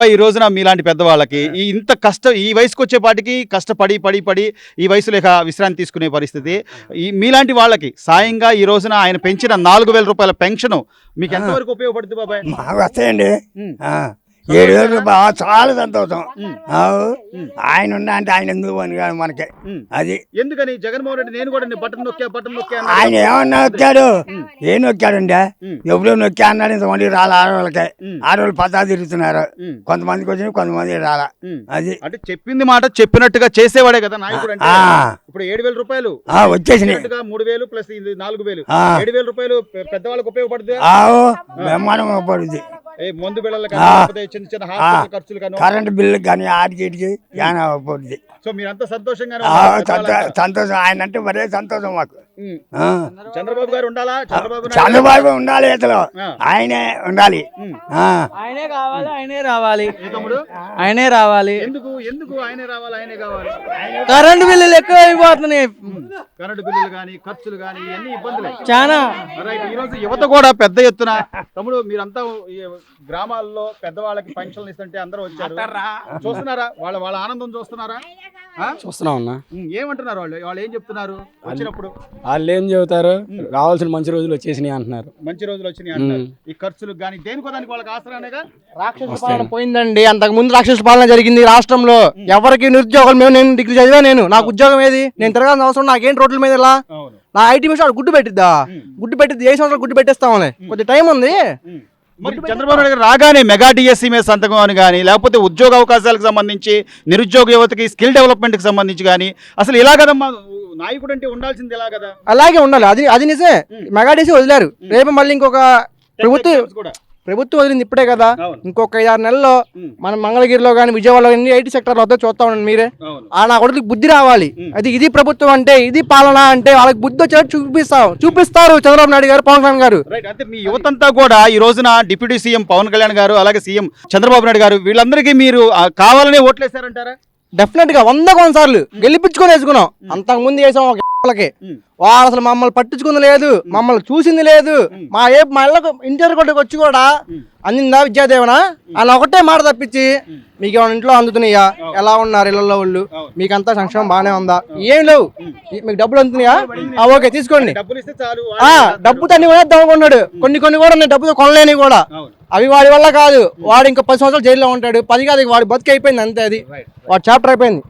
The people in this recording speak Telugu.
ఈ రోజున మీలాంటి పెద్దవాళ్ళకి ఈ ఇంత కష్ట ఈ వయసుకు వచ్చేపాటికి కష్టపడి పడి పడి ఈ వయసు లేక విశ్రాంతి తీసుకునే పరిస్థితి. ఈ మీలాంటి వాళ్ళకి సాయంగా ఈ రోజున ఆయన పెంచిన నాలుగు వేల రూపాయల పెన్షన్ మీకు ఎంతవరకు ఉపయోగపడుతుంది బాబాయ్? వస్తాయండి. ఏడు వేలు రూపాయలు చాలా సంతోషం. ఆయన ఉన్నా అంటే ఆయన ఎందుకు అని కాదు మనకి. అది. ఎందుకని? జగన్మోహన్ రెడ్డి నేను కూడా నీ బటన్ నొక్కా బటన్ నొక్కా ఆయన. ఏమన్నా నొక్కాడు? ఏం నొక్కాడండి. ఎప్పుడో నొక్కా అన్నాడు ఇంతమంది రాలే ఆడవాళ్ళకి. ఆడవాళ్ళు పతా తిరుగుతున్నారు. కొంతమందికి వచ్చిన కొంతమంది రాలా. అది. అంటే చెప్పింది మాట చెప్పినట్టుగా చేసేవాడే కదా నాయకుడు. ఇప్పుడు ఏడు వేల రూపాయలు. చెప్పినట్టుగా మూడు వేలు ప్లస్ నాలుగు వేలు. ఏడు వేల రూపాయలు పెద్దవాళ్ళకి ఉపయోగపడుతుంది పడుద్ది ఏ మందు చిన్న చిన్న హాస్పిటల్ ఖర్చులు కానీ కరెంట్ బిల్లు కానీ ఆడికి ఇటుకి పడుద్ది సో మీరంతా సంతోషంగానే ఆ, ఉన్నారు సంతో- పెద్దవాళ్ళంతా. సంతోషం ఆయన అంటే మరే సంతోషం మాకు. చంద్రబాబు గారు ఉండాలా? చంద్రబాబు ఉండాలి ఇతను ఆ. ఆయనే ఉండాలి. ఆయనే కావాలి ఆయనే రావాలి. ఏ తమ్ముడు? ఆయనే రావాలి. ఎందుకు? ఎందుకు ఆయనే రావాలి ఆయనే కావాలి? కరెంటు బిల్లులు ఎక్కువ అయిపోతున్నాయి. కరెంటు బిల్లులు కానీ ఖర్చులు కానీ ఇవన్నీ ఇబ్బందులే. చాలా ఈ రోజు యువత కూడా పెద్ద ఎత్తున తమ్ముడు మీరంతా ఈ గ్రామాల్లో పెద్దవాళ్ళకి పెన్షన్లు ఇస్తుంటే అందరూ వచ్చారు. చూస్తున్నారా? వాళ్ళ వాళ్ళ ఆనందం చూస్తున్నారా? చూస్తున్నా ఉమ్, ఏమంటున్నారు వాళ్ళు? వాళ్ళు ఏం చెప్తున్నారు? వచ్చినప్పుడు? వాళ్ళు ఏం చెబుతారు? రావాల్సిన మంచి రోజులు వచ్చేసినాయి అంటున్నారు. మంచి రోజులు వచ్చినాయి ఈ ఖర్చులకు కానీ దేనికో దానికి వాళ్ళకి ఆసరానేగా రాక్షస పాలన పోయిందండి. అంతకు ముందు రాక్షస పాలన జరిగింది రాష్ట్రంలో. ఎవరికి నిరుద్యోగులు మేము నేను డిగ్రీ చదివా నేను? నాకు ఉద్యోగం ఏది? నేను తిరగాల్సిన అవసరం నాకేం రోడ్ల మీద ఇలా? అవును. నా ఐటీ మిషన్ గుడ్డు పెట్టిద్దా? గుడ్డు పెట్టిద్ది ఏ సంవత్సరాలు గుడ్డు పెట్టేస్తామని కొద్ది టైం ఉంది. మరి చంద్రబాబు నాయుడు గారు రాగానే మెగా డిఎస్సీ మీద సంతకం అని కానీ లేకపోతే ఉద్యోగ అవకాశాలకు సంబంధించి నిరుద్యోగ యువతకి స్కిల్ డెవలప్మెంట్కి సంబంధించి కానీ అసలు ఇలా కదమ్మా? నాయకుడు అంటే ఉండాల్సింది ఎలా కదా? అలాగే ఉండాలి. అది అది నిజమే. మెగాడీసీ వదిలారు. రేపు మళ్ళీ ఇంకొక ప్రభుత్వం ప్రభుత్వం వదిలింది ఇప్పుడే కదా. ఇంకొక ఐదారు నెలల్లో. మన మంగళగిరిలో కానీ విజయవాడలో కానీ ఐటీ సెక్టర్లో వద్ద చూస్తా ఉండండి మీరే. ఆ నా కొడుకు బుద్ధి రావాలి. అది ఇది ప్రభుత్వం అంటే ఇది పాలన అంటే వాళ్ళకి బుద్ధి వచ్చేటట్టు చూపిస్తాం. చూపిస్తారు చంద్రబాబు నాయుడు గారు పవన్ కళ్యాణ్ గారు. అంటే మీ యువతంతా కూడా ఈ రోజున డిప్యూటీ సీఎం పవన్ కళ్యాణ్ గారు అలాగే సీఎం చంద్రబాబు నాయుడు గారు వీళ్ళందరికీ మీరు కావాలనే ఓట్లేశారంటారా డెఫినెట్గా వంద కొన్నిసార్లు గెలిపించుకొని వేసుకున్నాం. అంతకు ముందు వేసాం వాళ్ళకి. వాళ్ళు అసలు మమ్మల్ని పట్టించుకుంది లేదు మమ్మల్ని చూసింది లేదు. మా ఏ మా ఇళ్ళకు ఇంటర్ కొట్టుకు వచ్చి కూడా అందిందా విద్యాదేవన? అలా ఒకటే మాట తప్పించి మీకు ఏమైనా ఇంట్లో అందుతున్నాయా? ఎలా ఉన్నారు ఇళ్ళల్లో వాళ్ళు? మీకంతా సంక్షేమం బాగానే ఉందా? ఏం లేవు. మీకు డబ్బులు అందుతున్నాయా? ఓకే తీసుకోండి. డబ్బులు డబ్బుతో అన్ని కొనేద్దాం అనుకున్నాడు. కొన్ని కొన్ని కూడా నేను డబ్బుతో కొనలేని కూడా. అవి వాడి వల్ల కాదు. వాడు ఇంకా పది సంవత్సరాలు జైల్లో ఉంటాడు. పది కాదు వాడి బతికి అయిపోయింది అంతే అది. వాడు చాప్టర్ అయిపోయింది.